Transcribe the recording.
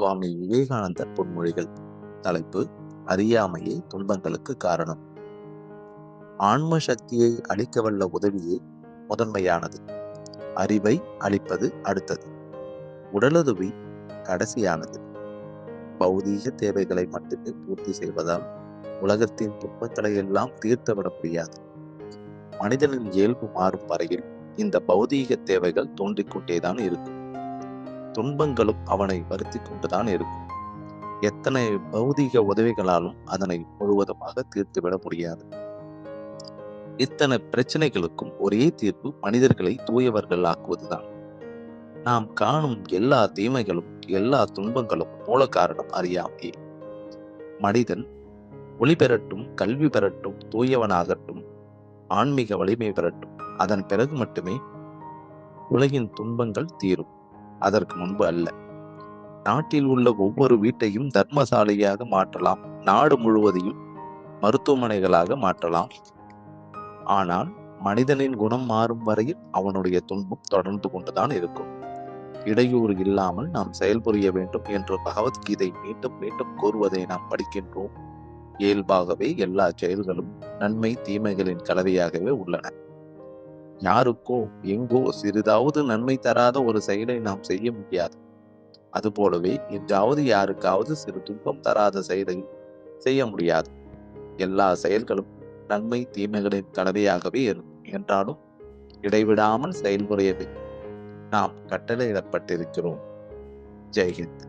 சுவாமி விவேகானந்தர் பொன்மொழிகள் தலைப்பு அறியாமையே துன்பங்களுக்கு காரணம். ஆன்ம சக்தியை அளிக்க வல்ல உதவியே முதன்மையானது. அறிவை அளிப்பது அடுத்தது. உடலுதவி கடைசியானது. பௌதீக தேவைகளை மட்டுமே பூர்த்தி செய்வதால் உலகத்தின் துன்பங்களை எல்லாம் தீர்த்துவிட முடியாது. மனிதனின் இயல்பு மாறும் வரையில் இந்த பௌதீக தேவைகள் தோன்றிக்கொண்டேதான் இருக்கும். துன்பங்களும் அவனை வருத்தி கொண்டுதான் இருக்கும். எத்தனை பௌதிக உதவிகளாலும் அதனை முழுவதுமாக தீர்த்துவிட முடியாது. இத்தனை பிரச்சனைகளுக்கும் ஒரே தீர்ப்பு மனிதர்களை தூயவர்கள் ஆக்குவதுதான் நாம் காணும் எல்லா தீமைகளும் எல்லா துன்பங்களும் மூல காரணம் அறியாமையே. மனிதன் ஒளி பெறட்டும் கல்வி பெறட்டும் தூயவனாகட்டும் ஆன்மீக வலிமை பெறட்டும் அதன் பிறகு மட்டுமே உலகின் துன்பங்கள் தீரும். அதற்கு முன்பு அல்ல. நாட்டில் உள்ள ஒவ்வொரு வீட்டையும் தர்மசாலையாக மாற்றலாம். நாடு முழுவதையும் மருத்துவமனைகளாக மாற்றலாம். ஆனால் மனிதனின் குணம் மாறும் வரையில் அவனுடைய துன்பம் தொடர்ந்து கொண்டுதான் இருக்கும். இடையூறு இல்லாமல் நாம் செயல்புரிய வேண்டும் என்று பகவத்கீதை மீண்டும் மீண்டும் கூறுவதை நாம் படிக்கின்றோம். இயல்பாகவே எல்லா செயல்களும் நன்மை தீமைகளின் கலவையாகவே உள்ளன. யாருக்கோ எங்கோ சிறிதாவது நன்மை தராத ஒரு செயலை நாம் செய்ய முடியாது. அதுபோலவே என்றாவது யாருக்காவது சிறு துன்பம் தராத செயலை செய்ய முடியாது. எல்லா செயல்களும் நன்மை தீமைகளின் கலவையாகவே இருக்கும் என்றாலும் இடைவிடாமல் செயல்முறையவே. நாம் கட்டளையிடப்பட்டிருக்கிறோம். ஜெய்ஹிந்த்.